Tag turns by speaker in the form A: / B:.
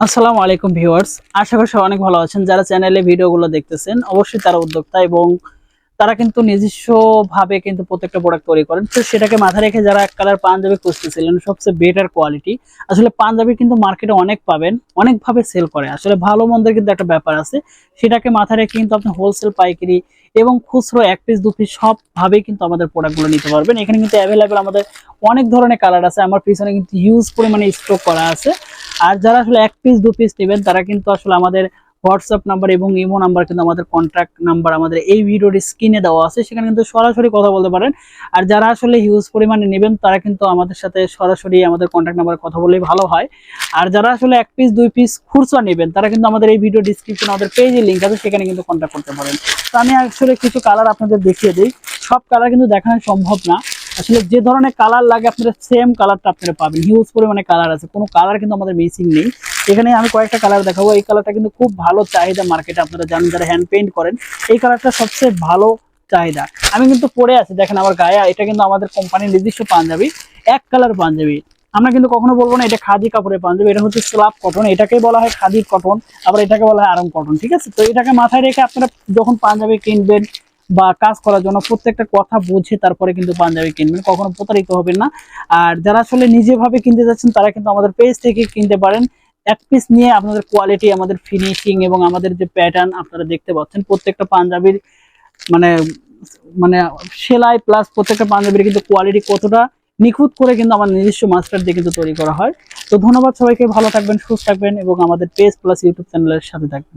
A: আসসালামু আলাইকুম ভিউয়ার্স, আশা করি সবাই অনেক ভালো আছেন। যারা চ্যানেলে ভিডিওগুলো দেখতেছেন, অবশ্যই তারা উদ্যোক্তা এবং তারা কিন্তু নিজস্ব ভাবে কিন্তু প্রত্যেকটা প্রোডাক্ট তৈরি করেন। তো সেটাকে মাথায় রেখে যারা এক কালার পাঞ্জাবি খুঁজতেছিলেন, সবচেয়ে বেটার কোয়ালিটি আসলে পাঞ্জাবি কিন্তু মার্কেটে অনেক পাবেন, অনেকভাবে সেল করে। আসলে ভালো মন্দের কিন্তু একটা ব্যাপার আছে, সেটাকে মাথায় রেখে কিন্তু আপনি হোলসেল পাইকারি এবং খুচরো এক পিস দু পিস সবভাবেই কিন্তু আমাদের প্রোডাক্টগুলো নিতে পারবেন। এখানে কিন্তু অ্যাভেলেবেল আমাদের অনেক ধরনের কালার আছে, আমার পিছনে কিন্তু হিউজ পরিমাণে স্টক করা আছে। আর যারা আসলে এক পিস দু পিস নেবেন, তারা কিন্তু আসলে আমাদের হোয়াটসঅ্যাপ নাম্বার এবং ইমো নাম্বার কিন্তু আমাদের কন্ট্যাক্ট নাম্বার আমাদের এই ভিডিওর স্ক্রিনে দেওয়া আছে। সেখানে কিন্তু সরাসরি কথা বলতে পারেন। আর যারা আসলে হিউজ পরিমাণে নেবেন, তারা কিন্তু আমাদের সাথে সরাসরি আমাদের কন্ট্যাক্ট নাম্বারে কথা বললেই ভালো হয়। আর যারা আসলে এক পিস দুই পিস খুচরা নেবেন, তারা কিন্তু আমাদের এই ভিডিও ডিসক্রিপশনে আমাদের পেজে লিঙ্ক আছে, সেখানে কিন্তু কন্ট্যাক্ট করতে পারেন। তো আমি আসলে কিছু কালার আপনাদের দেখিয়ে দিই। সব কালার কিন্তু দেখানো সম্ভব না। আসলে যে ধরনের কালার লাগে, আপনারা সেম কালারটা আপনারা পাবেন। হিউজ পরিমাণে কালার আছে। কোনো কালার কিন্তু আমাদের মিসিং নেই। এখানে আমি কয়েকটা কালার দেখাবো। এই কালারটা কিন্তু খুব ভালো চাহিদা মার্কেটে আপনারা জানেন, যারা হ্যান্ড পেইন্ট করেন, এই কালারটা সবচেয়ে ভালো চাহিদা। আমি কিন্তু পরে আছি, দেখেন আমার গায়ে এটা কিন্তু আমাদের কোম্পানির নির্দিষ্ট পাঞ্জাবি, এক কালার পাঞ্জাবি। আমরা কিন্তু কখনো বলব না, এটা খাদি কাপড়ের পাঞ্জাবি, এটা হচ্ছে স্লাব কটন এটাকে বলা হয় খাদির কটন আবার এটাকে বলা হয় আরাম কটন ঠিক আছে? তো এটাকে মাথায় রেখে আপনারা যখন পাঞ্জাবি কিনবেন বা কাজ করার জন্য প্রত্যেকটা কথা বুঝে তারপরে কিন্তু পাঞ্জাবি কিনবেন, কখনো প্রতারিত হবেন না। আর যারা আসলে নিজেভাবে কিনতে যাচ্ছেন, তারা কিন্তু আমাদের পেজ থেকে কিনতে পারেন। এক পিস নিয়ে আপনাদের কোয়ালিটি আমাদের ফিনিশিং এবং আমাদের যে প্যাটার্ন আপনারা দেখতে পাচ্ছেন, প্রত্যেকটা পাঞ্জাবির মানে মানে সেলাই প্লাস প্রত্যেকটা পাঞ্জাবির কিন্তু কোয়ালিটি কতটা নিখুঁত করে কিন্তু আমার নিজস্ব মাস্টার দিয়ে কিন্তু তৈরি করা হয়। তো ধন্যবাদ সবাইকে, ভালো থাকবেন, সুস্থ থাকবেন এবং আমাদের পেজ প্লাস ইউটিউব চ্যানেলের সাথে থাকবেন।